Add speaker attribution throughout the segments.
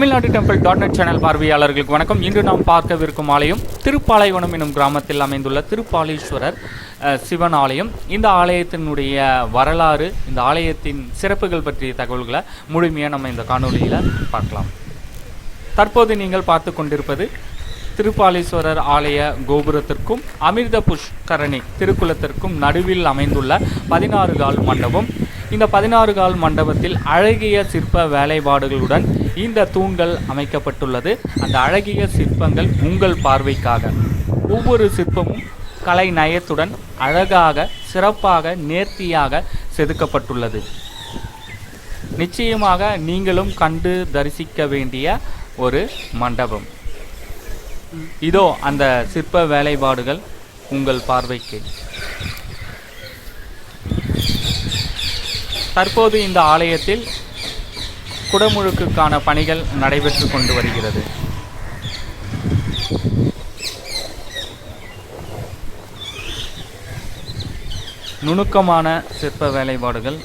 Speaker 1: Tamil Nadu temple dot net channel பார்வையாளர்களுக்கு வணக்கம். இன்று நாம் பார்க்கவிருக்கும் ஆலயம் திருப்பாலைவனம் எனும் கிராமத்தில் அமைந்துள்ள திருப்பாலீஸ்வரர் சிவன் ஆலயம். இந்த ஆலயத்தினுடைய வரலாறு இந்த ஆலயத்தின் சிறப்புகள் பற்றிய தகவல்களை முழுமையாக நம்ம இந்த காணொலியில் பார்க்கலாம். தற்போது நீங்கள் பார்த்து கொண்டிருப்பது திருப்பாலீஸ்வரர் ஆலய கோபுரத்திற்கும் அமிர்த புஷ்கரணி திருக்குளத்திற்கும் நடுவில் அமைந்துள்ள பதினாறு கால் மண்டபம். இந்த பதினாறு கால் மண்டபத்தில் அழகிய சிற்ப வேலைப்பாடுகளுடன் இந்த தூண்கள் அமைக்கப்பட்டுள்ளது. அந்த அழகிய சிற்பங்கள் உங்கள் பார்வைக்காக. ஒவ்வொரு சிற்பமும் கலை நயத்துடன் அழகாக சிறப்பாக நேர்த்தியாக செதுக்கப்பட்டுள்ளது. நிச்சயமாக நீங்களும் கண்டு தரிசிக்க வேண்டிய ஒரு மண்டபம். இதோ அந்த சிற்ப வேலைப்பாடுகள் உங்கள் பார்வைக்கு. தற்போது இந்த ஆலயத்தில் குடமுழுக்குக்கான பணிகள் நடைபெற்று கொண்டு வருகிறது. நுணுக்கமான சிற்ப வேலைப்பாடுகள்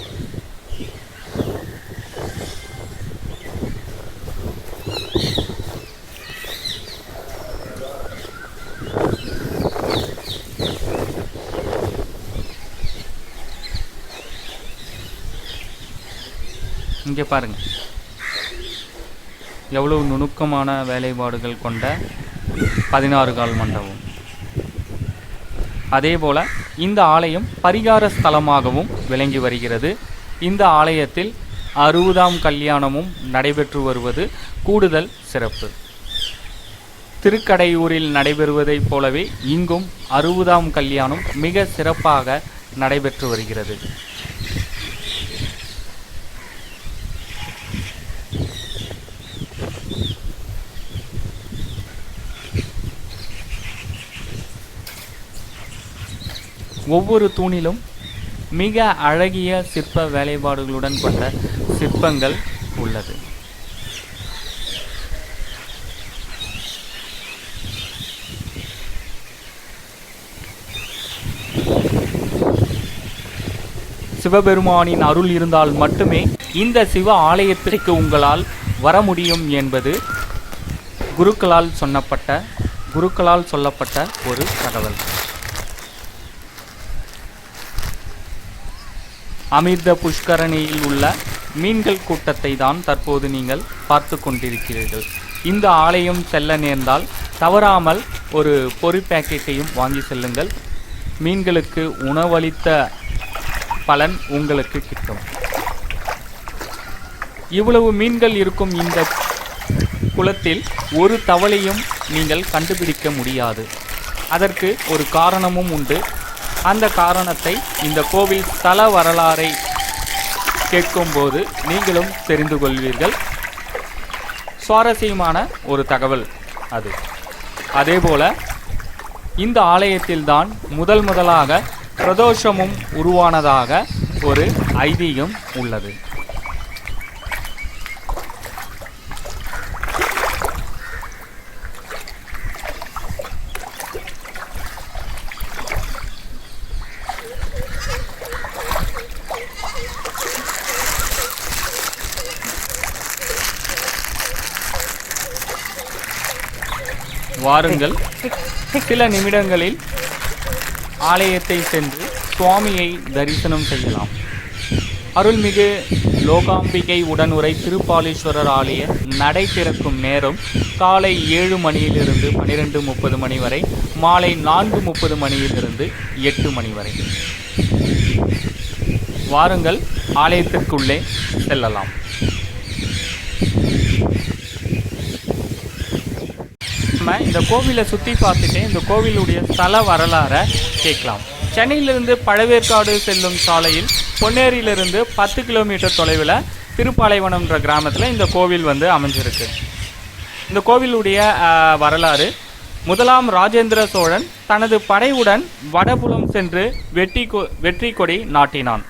Speaker 1: இங்கே பாருங்கள் எவ்வளவு நுணுக்கமான வேலைப்பாடுகள் கொண்ட பதினாறு கால் மண்டபம். அதேபோல இந்த ஆலயம் பரிகார ஸ்தலமாகவும் விளங்கி வருகிறது. இந்த ஆலயத்தில் அறுபதாம் கல்யாணமும் நடைபெற்று வருவது கூடுதல் சிறப்பு. திருக்கடையூரில் நடைபெறுவதைப் போலவே இங்கும் அறுபதாம் கல்யாணம் மிக சிறப்பாக நடைபெற்று வருகிறது. ஒவ்வொரு தூணிலும் மிக அழகிய சிற்ப வேலைப்பாடுகளுடன் கொண்ட சிற்பங்கள் உள்ளது. சிவபெருமானின் அருள் இருந்தால் மட்டுமே இந்த சிவ ஆலயத்திற்கு உங்களால் வர முடியும் என்பது குருக்களால் சொன்னப்பட்ட குருக்களால் சொல்லப்பட்ட ஒரு தகவல். அமிர்த புஷ்கரணியில் உள்ள மீன்கள் கூட்டத்தை தான் தற்போது நீங்கள் பார்த்து கொண்டிருக்கிறீர்கள். இந்த ஆலயம் செல்ல நேர்ந்தால் தவறாமல் ஒரு பொரி பேக்கெட்டையும் வாங்கி செல்லுங்கள். மீன்களுக்கு உணவளித்த பலன் உங்களுக்கு கிட்டும். இவ்வளவு மீன்கள் இருக்கும் இந்த குளத்தில் ஒரு தவளையும் நீங்கள் கண்டுபிடிக்க முடியாது. அதற்கு ஒரு காரணமும் உண்டு. அந்த காரணத்தை இந்த கோவில் தல வரலாறை கேட்கும்போது நீங்களும் தெரிந்து கொள்வீர்கள். சுவாரஸ்யமான ஒரு தகவல் அது. அதேபோல இந்த ஆலயத்தில்தான் முதல் முதலாக பிரதோஷமும் உருவானதாக ஒரு ஐதீகம் உள்ளது. வாருங்கள். சில நிமிடங்களில் ஆலயத்தை சென்று சுவாமியை தரிசனம் செய்யலாம். அருள்மிகு லோகாம்பிகை உடனுரை திருப்பாலீஸ்வரர் ஆலய நடை திறக்கும் நேரம் காலை ஏழு மணியிலிருந்து பன்னிரெண்டு முப்பது மணி வரை மாலை நான்கு முப்பது மணியிலிருந்து எட்டு மணி வரை. வாருங்கள் ஆலயத்திற்குள்ளே செல்லலாம். இந்த கோவிலை சுற்றி பார்த்துட்டு இந்த கோவிலுடைய ஸ்தல வரலாறை கேட்கலாம். சென்னையிலிருந்து பழவேற்காடு செல்லும் சாலையில் பொன்னேரியிலிருந்து பத்து கிலோமீட்டர் தொலைவில் திருப்பாலைவனம்ன்ற கிராமத்தில் இந்த கோவில் வந்து அமைஞ்சிருக்கு. இந்த கோவிலுடைய வரலாறு முதலாம் ராஜேந்திர சோழன் தனது படையுடன் வடபுலம் சென்று வெற்றி கொ- வெற்றி கொடி நாட்டினான்.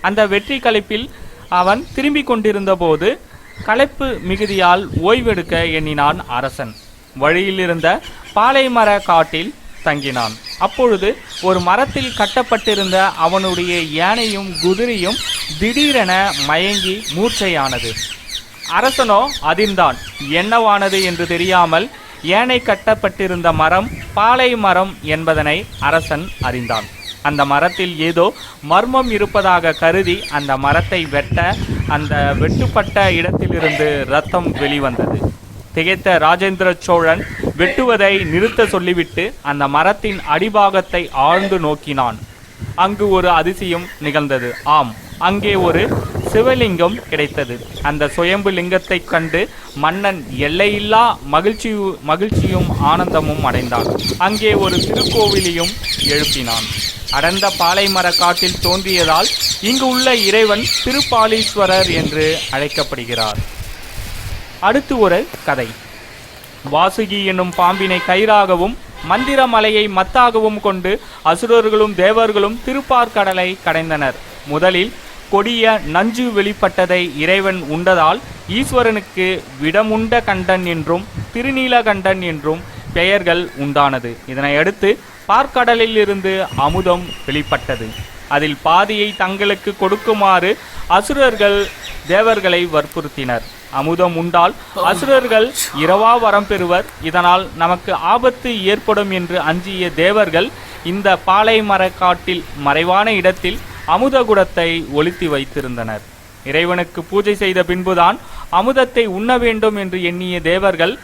Speaker 1: அந்த வெற்றி களைப்பில் அவன் திரும்பிக் கொண்டிருந்தபோது களைப்பு மிகுதியால் ஓய்வெடுக்க எண்ணினான் அரசன். வழியிலிருந்த பாலைமர காட்டில் தங்கினான். அப்பொழுது ஒரு மரத்தில் கட்டப்பட்டிருந்த அவனுடைய யானையும் குதிரையும் திடீரென மயங்கி மூர்ச்சையானது. அரசனோ அதிர்ந்தான். என்னவானது என்று தெரியாமல் ஏனை கட்டப்பட்டிருந்த மரம் பாலை மரம் என்பதனை அரசன் அறிந்தான். அந்த மரத்தில் ஏதோ மர்மம் இருப்பதாக கருதி அந்த மரத்தை வெட்ட அந்த வெட்டுப்பட்ட இடத்திலிருந்து ரத்தம் வெளிவந்தது. திகைத்த ராஜேந்திர சோழன் வெட்டுவதை நிறுத்த சொல்லிவிட்டு அந்த மரத்தின் அடிபாகத்தை ஆழ்ந்து நோக்கினான். அங்கு ஒரு அதிசயம் நிகழ்ந்தது. ஆம் அங்கே ஒரு சிவலிங்கம் கிடைத்தது. அந்த சுயம்பு லிங்கத்தைக் கண்டு மன்னன் எல்லையில்லா மகிழ்ச்சி மகிழ்ச்சியும் ஆனந்தமும் அடைந்தான். அங்கே ஒரு திருக்கோவிலையும் எழுப்பினான். அடர்ந்த பாலைமர காட்டில் தோன்றியதால் இங்கு உள்ள இறைவன் திருப்பாலீஸ்வரர் என்று அழைக்கப்படுகிறார். அடுத்து ஒரு கதை. வாசுகி என்னும் பாம்பினை கயிறாகவும் மந்திரமலையை மத்தாகவும் கொண்டு அசுரர்களும் தேவர்களும் திருப்பார்கடலை கடைந்தனர். முதலில் கொடிய நஞ்சு வெளிப்பட்டதை இறைவன் உண்டதால் ஈஸ்வரனுக்கு விடமுண்ட கண்டன் என்றும் திருநீலகண்டன் என்றும் பெயர்கள் உண்டானது. இதனையடுத்து பார்க்கடலில் இருந்து அமுதம் வெளிப்பட்டது. அதில் பாதியை தங்களுக்கு கொடுக்குமாறு அசுரர்கள் தேவர்களை வற்புறுத்தினர். அமுதம் உண்டால் அசுரர்கள் இரவா வரம் பெறுவர். இதனால் நமக்கு ஆபத்து ஏற்படும் என்று அஞ்சிய தேவர்கள் இந்த பாலை மரக்காட்டில் மறைவான இடத்தில் அமுதகுடத்தை ஒழித்து வைத்திருந்தனர். இறைவனுக்கு பூஜை செய்த பின்புதான் அமுதத்தை உண்ண வேண்டும் என்று எண்ணிய தேவர்கள்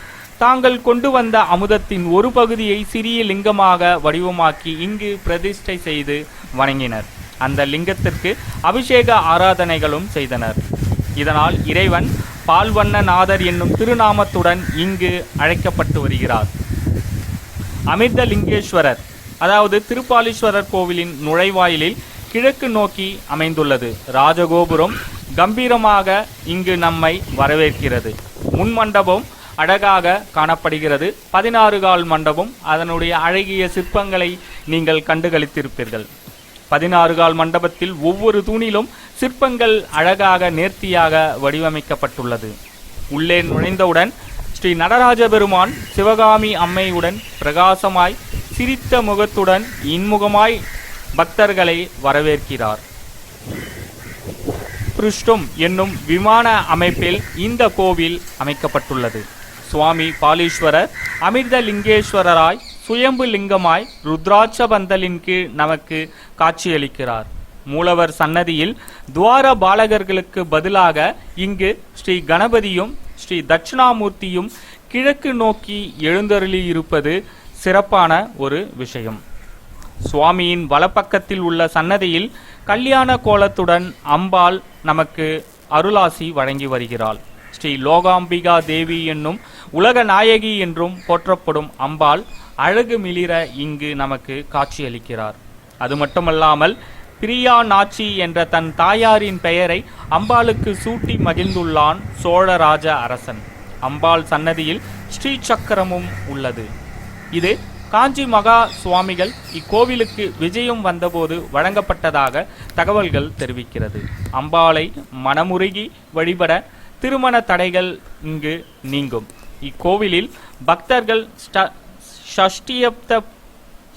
Speaker 1: தாங்கள் கொண்டு வந்த அமுதத்தின் ஒரு பகுதியை சிறிய லிங்கமாக வடிவமாக்கி இங்கு பிரதிஷ்டை செய்து வணங்கினர். அந்த லிங்கத்திற்கு அபிஷேக ஆராதனைகளும் செய்தனர். இதனால் இறைவன் பால்வண்ண நாதர் என்னும் திருநாமத்துடன் இங்கு அழைக்கப்பட்டு வருகிறார். அமிர்த லிங்கேஸ்வரர் அதாவது திருப்பாலீஸ்வரர் கோவிலின் நுழைவாயிலில் கிழக்கு நோக்கி அமைந்துள்ளது. ராஜகோபுரம் கம்பீரமாக இங்கு நம்மை வரவேற்கிறது. முன் மண்டபம் அழகாக காணப்படுகிறது. பதினாறு கால் மண்டபம் அதனுடைய அழகிய சிற்பங்களை நீங்கள் கண்டுகளித்திருப்பீர்கள். பதினாறு கால் மண்டபத்தில் ஒவ்வொரு தூணிலும் சிற்பங்கள் அழகாக நேர்த்தியாக வடிவமைக்கப்பட்டுள்ளது. உள்ளே நுழைந்தவுடன் ஸ்ரீ நடராஜ பெருமான் சிவகாமி அம்மையுடன் பிரகாசமாய் சிரித்த முகத்துடன் இன்முகமாய் பக்தர்களை வரவேற்கிறார். பிருஷ்டும் என்னும் விமான அமைப்பில் இந்த கோவில் அமைக்கப்பட்டுள்ளது. சுவாமி பாலீஸ்வரர் அமிர்த லிங்கேஸ்வரராய் சுயம்பு லிங்கமாய் ருத்ராட்ச பந்தலின் கீழ் நமக்கு காட்சியளிக்கிறார். மூலவர் சன்னதியில் துவார பாலகர்களுக்கு பதிலாக இங்கு ஸ்ரீ கணபதியும் ஸ்ரீ தட்சிணாமூர்த்தியும் கிழக்கு நோக்கி எழுந்தருளி இருப்பது சிறப்பான ஒரு விஷயம். சுவாமியின் வலப்பக்கத்தில் உள்ள சன்னதியில் கல்யாண கோலத்துடன் அம்பாள் நமக்கு அருளாசி வழங்கி வருகிறாள். ஸ்ரீ லோகாம்பிகா தேவி என்னும் உலக நாயகி என்றும் போற்றப்படும் அம்பாள் அழகு மிளிர இங்கு நமக்கு காட்சியளிக்கிறார். அது மட்டுமல்லாமல் பிரியா நாச்சி என்ற தன் தாயாரின் பெயரை அம்பாளுக்கு சூட்டி மகிழ்ந்துள்ளான் சோழராஜ அரசன். அம்பாள் சன்னதியில் ஸ்ரீ சக்கரமும் உள்ளது. இது காஞ்சி மகா சுவாமிகள் இக்கோவிலுக்கு விஜயம் வந்தபோது வழங்கப்பட்டதாக தகவல்கள் தெரிவிக்கிறது. அம்பாளை மனமுருகி வழிபட திருமண தடைகள் இங்கு நீங்கும். இக்கோவிலில் பக்தர்கள் ஸ்ட- ஷஷ்டியப்த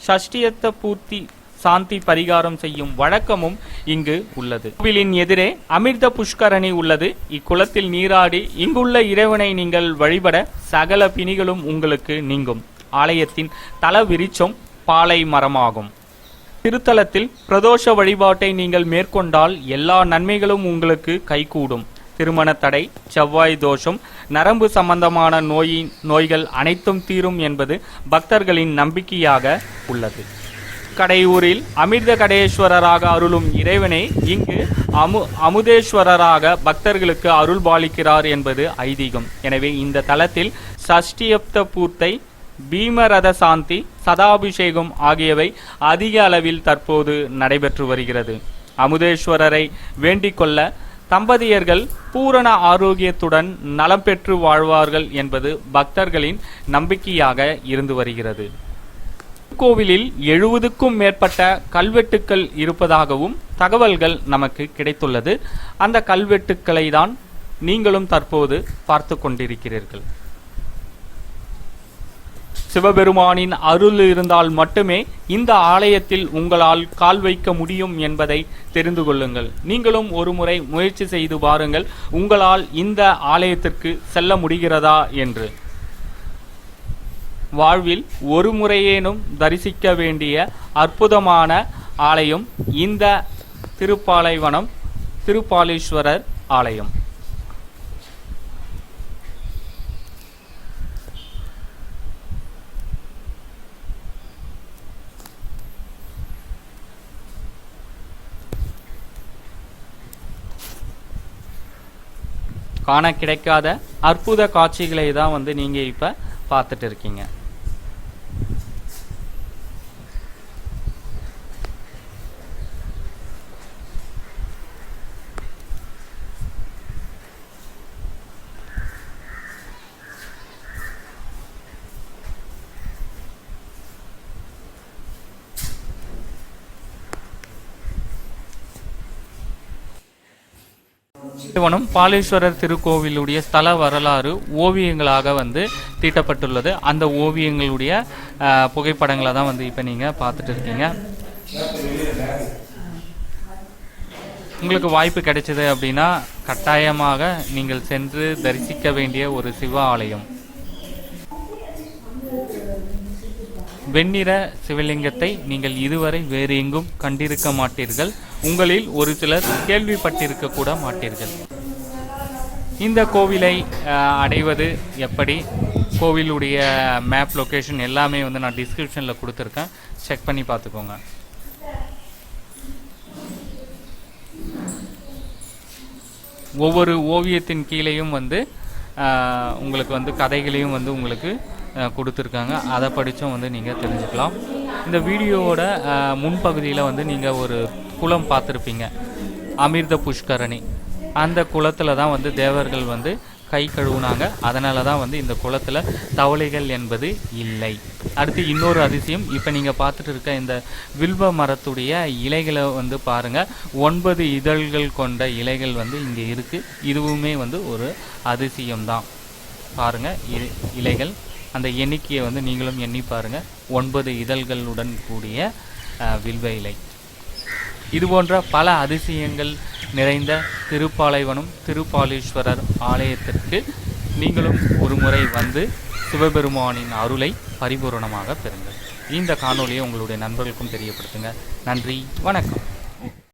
Speaker 1: ஷஷ்டியத்த பூர்த்தி சாந்தி பரிகாரம் செய்யும் வழக்கமும் இங்கு உள்ளது. கோவிலின் எதிரே அமிர்த புஷ்கரணி உள்ளது. இக்குளத்தில் நீராடி இங்குள்ள இறைவனை நீங்கள் வழிபட சகல பிணிகளும் உங்களுக்கு நீங்கும். ஆலயத்தின் தல விரிச்சம் பாலை மரமாகும். திருத்தலத்தில் பிரதோஷ வழிபாட்டை நீங்கள் மேற்கொண்டால் எல்லா நன்மைகளும் உங்களுக்கு கைகூடும். திருமண தடை செவ்வாய் தோஷம் நரம்பு சம்பந்தமான நோயின் நோய்கள் அனைத்தும் தீரும் என்பது பக்தர்களின் நம்பிக்கையாக உள்ளது. கடையூரில் அமிர்த கடேஸ்வரராக அருளும் இறைவனை இங்கு அமு அமுதேஸ்வரராக பக்தர்களுக்கு அருள் பாலிக்கிறார் என்பது ஐதீகம். எனவே இந்த தலத்தில் சஷ்டியப்த பூர்த்தை பீமரத சாந்தி சதாபிஷேகம் ஆகியவை அதிக அளவில் தற்போது நடைபெற்று வருகிறது. அமுதேஸ்வரரை வேண்டிக் கொள்ள தம்பதியர்கள் பூரண ஆரோக்கியத்துடன் நலம் பெற்று வாழ்வார்கள் என்பது பக்தர்களின் நம்பிக்கையாக இருந்து வருகிறது. கோவிலில் எழுபதுக்கும் மேற்பட்ட கல்வெட்டுக்கள் இருப்பதாகவும் தகவல்கள் நமக்கு கிடைத்துள்ளது. அந்த கல்வெட்டுக்களை தான் நீங்களும் தற்போது பார்த்து கொண்டிருக்கிறீர்கள். சிவபெருமானின் அருள் இருந்தால் மட்டுமே இந்த ஆலயத்தில் உங்களால் கால் வைக்க முடியும் என்பதை தெரிந்து கொள்ளுங்கள். நீங்களும் ஒரு முறை முயற்சி செய்து பாருங்கள் உங்களால் இந்த ஆலயத்திற்கு செல்ல முடிகிறதா என்று. வாழ்வில் ஒரு முறையேனும் தரிசிக்க வேண்டிய அற்புதமான ஆலயம் இந்த திருப்பாலைவனம் திருப்பாலீஸ்வரர் ஆலயம். காண கிடைக்காத அற்புத காட்சிகளை தான் வந்து நீங்கள் இப்போ பார்த்துட்டு இருக்கீங்க. சிவனும் பாலேஸ்வரர் திருக்கோவிலுடைய ஸ்தல வரலாறு ஓவியங்களாக வந்து தீட்டப்பட்டுள்ளது. அந்த ஓவியங்களுடைய புகைப்படங்களை தான் வந்து இப்போ நீங்கள் பார்த்துட்டு இருக்கீங்க. உங்களுக்கு வாய்ப்பு கிடைச்சது அப்படின்னா கட்டாயமாக நீங்கள் சென்று தரிசிக்க வேண்டிய ஒரு சிவ ஆலயம். வெண்ணிற சிவலிங்கத்தை நீங்கள் இதுவரை வேறு எங்கும் கண்டிருக்க மாட்டீர்கள். உங்களில் ஒரு சிலர் கேள்விப்பட்டிருக்க கூட மாட்டீர்கள். இந்த கோவிலை அடைவது எப்படி? கோவிலுடைய மேப் லொக்கேஷன் எல்லாமே வந்து நான் டிஸ்கிரிப்ஷனில் கொடுத்துருக்கேன். செக் பண்ணி பார்த்துக்கோங்க. ஒவ்வொரு ஓவியத்தின் கீழேயும் வந்து உங்களுக்கு வந்து கதைகளையும் வந்து உங்களுக்கு கொடுத்துருக்காங்க. அதை படித்தும் வந்து நீங்கள் தெரிஞ்சுக்கலாம். இந்த வீடியோவோட முன்பகுதியில் வந்து நீங்கள் ஒரு குளம் பார்த்துருப்பீங்க. அமிர்த புஷ்கரணி. அந்த குளத்தில் தான் வந்து தேவர்கள் வந்து கை கழுவுனாங்க. அதனால தான் வந்து இந்த குளத்தில் தவளைகள் என்பது இல்லை. அடுத்து இன்னொரு அதிசயம். இப்போ நீங்கள் பார்த்துட்டு இருக்க இந்த வில்வ மரத்துடைய இலைகளை வந்து பாருங்கள் ஒன்பது இதழ்கள் கொண்ட இலைகள் வந்து இங்கே இருக்குது இதுவுமே வந்து ஒரு அதிசயம்தான். பாருங்கள் இ- இலைகள். அந்த எண்ணிக்கையை வந்து நீங்களும் எண்ணி பாருங்கள் ஒன்பது இதழ்களுடன் கூடிய வில்வ இலை. இதுபோன்ற பல அதிசயங்கள் நிறைந்த திருப்பாலைவனம் திருப்பாலீஸ்வரர் ஆலயத்திற்கு நீங்களும் ஒரு முறை வந்து சிவபெருமானின் அருளை பரிபூரணமாக பெறுங்கள். இந்த காணொலியை உங்களுடைய நண்பர்களுக்கும் தெரியப்படுத்துங்க. நன்றி. வணக்கம்.